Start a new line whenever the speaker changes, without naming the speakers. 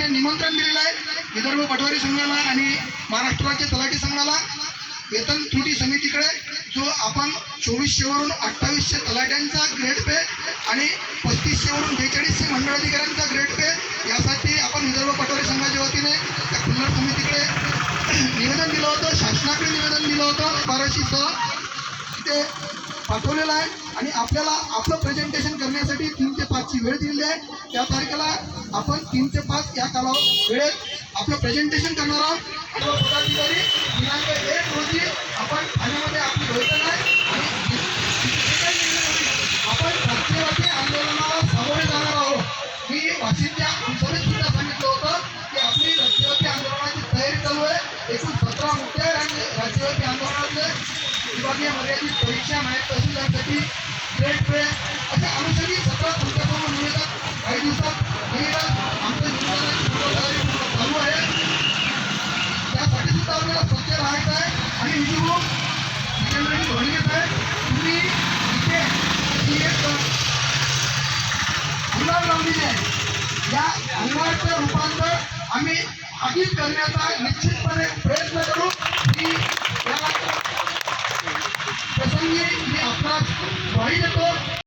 वतीने निमंत्रण दिलेलं आहे. विदर्भ पटवारी संघाला आणि महाराष्ट्र राज्य तलाठी संघाला. वेतन त्रुटी समितीकडे जो आपण चोवीसशेवरून अठ्ठावीसशे तलाट्यांचा ग्रेड पे आणि पस्तीसशेवरून बेचाळीसशे मंडळ अधिकाऱ्यांचा ग्रेड पे यासाठी आपण विदर्भ पटवारी संघाच्या वतीने त्या खुल्लर समितीकडे निवेदन दिलं होतं. शासनाकडे निवेदन दिलं होतं. बाराशेसह तिथे पाठवलेला आहे. आणि आपल्याला आपलं प्रेझेंटेशन करण्यासाठी तीन ते पाचची वेळ दिलेली आहे. त्या तारखेला आपण तीन ते पाच या काला वेळेत आपलं प्रेझेंटेशन करणार आहोत. सर्व पदाधिकारी दिनांक एक रोजी आपण ठाण्यामध्ये आपली बैठक आहे. आणि आपण राष्ट्रवादी आंदोलनाला सामोरे जाणार आहोत. मी वाशिमच्या आमसभेत सुद्धा सांगितलं होतं की आपली राष्ट्रवादी आंदोलनाची तयारी चालू आहे. एकूण सतरा मुद्दे आणि रस्त्यावरती आंदोलनाचे विभागीय मर्यादित परीक्षा माहीत तहसीलदारसाठी ग्रेड पे अशा अनुषंगी सतरा तुमच्यासमोर निवेदन काही दिवसात आमचं निवेदनाची चालू आहे. त्यासाठी सुद्धा आपल्याला राहायचं आहे आणि हिंदू जितेंद्रजी धोनी आहे तुम्ही इथे ही एक अंगार लावलेली आहे. या अंगारचं रूपांतर आम्ही आधीच करण्याचा निश्चितपणे અપરાધ ભણી જતો